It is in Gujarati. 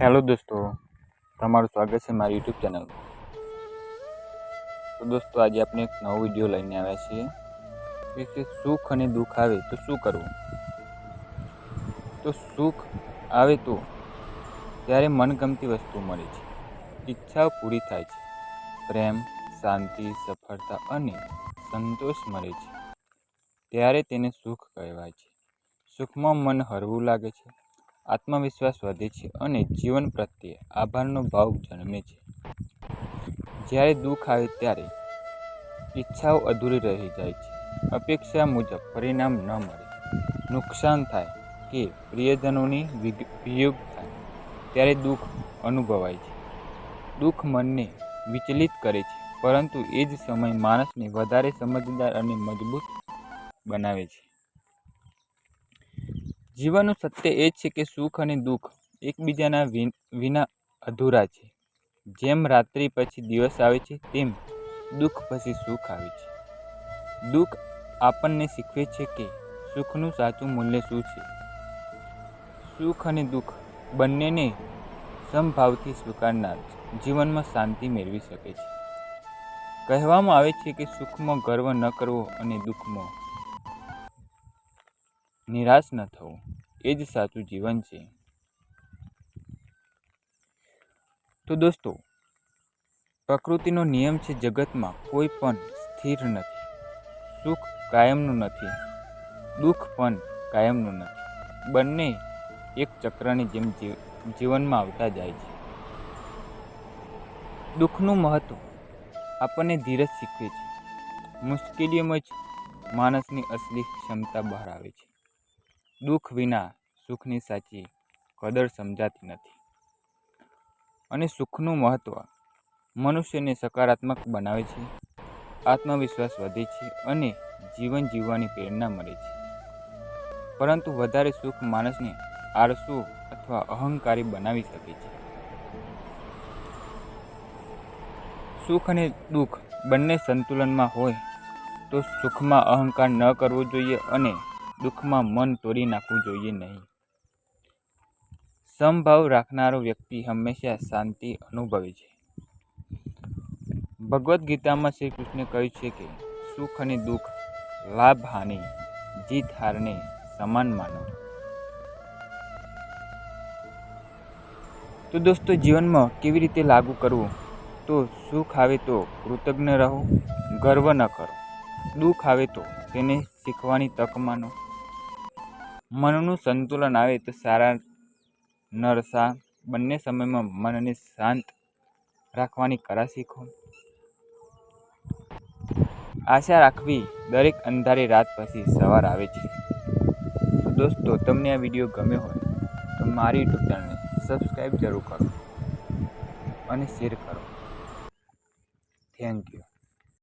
હેલો દોસ્તો, તમારું સ્વાગત છે મારી યુટ્યુબ ચેનલ તો દોસ્તો, આજે આપણે એક નવો વીડિયો લઈને આવ્યા છીએ. કે સુખ અને દુઃખ આવે તો શું કરવું? તો સુખ આવે તો ત્યારે મનગમતી વસ્તુ મળે છે, ઈચ્છાઓ પૂરી થાય છે, પ્રેમ, શાંતિ, સફળતા અને સંતોષ મળે છે. ત્યારે તેને સુખ કહેવાય છે. સુખમાં મન હરવું લાગે છે આત્મવિશ્વાસ વધે છે અને જીવન પ્રત્યે આભારનો ભાવ જન્મે છે. જ્યારે દુઃખ આવે ત્યારે ઈચ્છાઓ અધૂરી રહી જાય છે. અપેક્ષા મુજબ પરિણામ ન મળે. નુકસાન થાય કે પ્રિયજનોની વિયોગ થાય ત્યારે દુઃખ અનુભવાય છે. દુઃખ મનને વિચલિત કરે છે, પરંતુ એ જ સમય માણસને વધારે સમજદાર અને મજબૂત બનાવે છે. જીવનનું સત્ય એ છે કે સુખ અને દુઃખ એકબીજાના વિના અધૂરા છે. જેમ રાત્રિ પછી દિવસ આવે છે, તેમ દુઃખ પછી સુખ આવે છે. દુઃખ આપણને શીખવે છે કે સુખનું સાચું મૂલ્ય શું છે. સુખ અને દુઃખ બંનેને સમભાવથી સ્વીકારનાર જીવનમાં શાંતિ મેળવી શકે છે. કહેવામાં આવે છે કે સુખમાં ગર્વ ન કરવો અને દુઃખમાં નિરાશ ન થવું. એ જ સાચું જીવન છે. તો દોસ્તો, પ્રકૃતિનો નિયમ છે જગતમાં કોઈ પણ સ્થિર નથી. સુખ કાયમનું નથી. દુઃખ પણ કાયમનું નથી. બંને એક ચક્રની જેમ જીવ- જીવનમાં આવતા જાય છે. દુઃખનું મહત્વ આપણને ધીરજ શીખવે છે. મુશ્કેલીઓમાં જ માણસની અસલી ક્ષમતા બહાર આવે છે. દુઃખ વિના સુખની સાચી કદર સમજાતી નથી. અને સુખનું મહત્ત્વ મનુષ્યને સકારાત્મક બનાવે છે, આત્મવિશ્વાસ વધે છે અને જીવન જીવવાની પ્રેરણા મળે છે. પરંતુ વધારે સુખ માણસને આળસુ અથવા અહંકારી બનાવી શકે છે. સુખ અને દુઃખ બંને સંતુલનમાં હોય તો સુખમાં અહંકાર ન કરવો જોઈએ અને દુઃખમાં મન તોડી નાખવું જોઈએ નહીં. સમભાવ રાખનારો વ્યક્તિ હંમેશા શાંતિ અનુભવે છે. ભગવદ્ ગીતામાં શ્રી કૃષ્ણે કહ્યું છે કે, સુખ અને દુઃખ, લાભ હાનિ જીત હારને સમાન માનો. તો દોસ્તો, જીવનમાં કેવી રીતે લાગુ કરવું? તો સુખ આવે તો કૃતજ્ઞ રહો, ગર્વ ન કરો. દુઃખ આવે તો તેને શીખવાની તક માનો. મનનું સંતુલન આવે તો સારા નરસા બંને સમયમાં મનને શાંત રાખવાની કળા શીખો. આશા રાખવી, દરેક અંધારી રાત પછી સવાર આવે છે. દોસ્તો, તમને આ વીડિયો ગમ્યો હોય તો મારી યુટ્યુબ ચેનલને સબસ્ક્રાઈબ જરૂર કરો અને શેર કરો. Thank you.